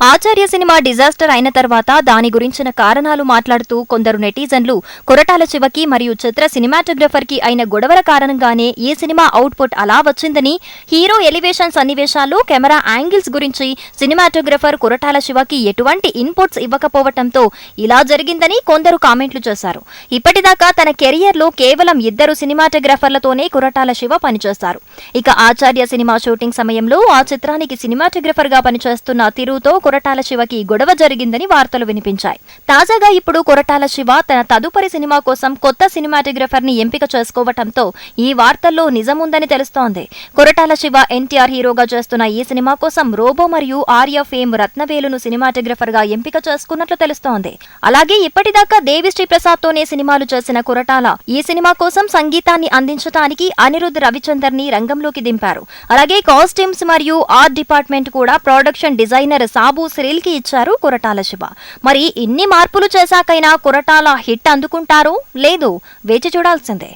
ఆచార్య cinema disaster అయిన తర్వాత దాని గురించిన కారణాలు మాట్లాడుతూ కొందరు నెటిజన్లు కొరటాల శివకి మరియు చిత్ర సినిమాటోగ్రఫర్కి అయిన గొడవల కారణంగానే ఈ సినిమా అవుట్పుట్ అలా వచ్చిందని హీరో ఎలివేషన్ సన్నివేశాలు కెమెరా యాంగిల్స్ గురించి సినిమాటోగ్రఫర్ కొరటాల శివకి ఎటువంటి ఇన్పుట్స్ ఇవ్వకపోవటంతో ఇలా జరిగిందని కొందరు కామెంట్లు చేశారు. ఇప్పటిదాకా తన కెరియర్లో కేవలం ఇద్దరు సినిమాటోగ్రఫర్లతోనే కొరటాల శివ పనిచేశారు ఇక ఆచార్య సినిమా షూటింగ్ సమయంలో ఆ చిత్రానికి సినిమాటోగ్రఫర్గా పనిచేస్తున్న తిరుతో కొరటాల శివకి గొడవ జరిగిందని వార్తలు వినిపించాయి. తాజాగా ఇప్పుడు కొరటాల శివ తన తదుపరి సినిమా కోసం కొత్త సినిమాటోగ్రఫర్ని ఎంపిక చేసుకోవటంతో ఈ వార్తల్లో నిజముందని తెలుస్తోంది. కొరటాల శివ ఎన్టీఆర్ హీరోగా చేస్తున్న ఈ సినిమా కోసం రోబో మరియు ఆర్య ఫేమ్ రత్నవేలును సినిమాటోగ్రఫర్గా ఎంపిక చేసుకున్నట్లు తెలుస్తోంది. అలాగే ఇప్పటిదాకా దేవిశ్రీ ప్రసాద్ తోనే సినిమాలు చేసిన కొరటాల ఈ సినిమా కోసం సంగీతాన్ని అందించడానికి అనిరుద్ రవిచందర్ని రంగంలోకి దింపారు. అలాగే కాస్ట్యూమ్స్ మరియు ఆర్ట్ డిపార్ట్మెంట్ కూడా ప్రొడక్షన్ డిజైనర్ సాబ్ బాబు కి ఇచ్చారు కొరటాల శివ. మరి ఇన్ని మార్పులు చేశాకైనా కొరటాల హిట్ అందుకుంటారో? లేదో వేచి చూడాల్సిందే.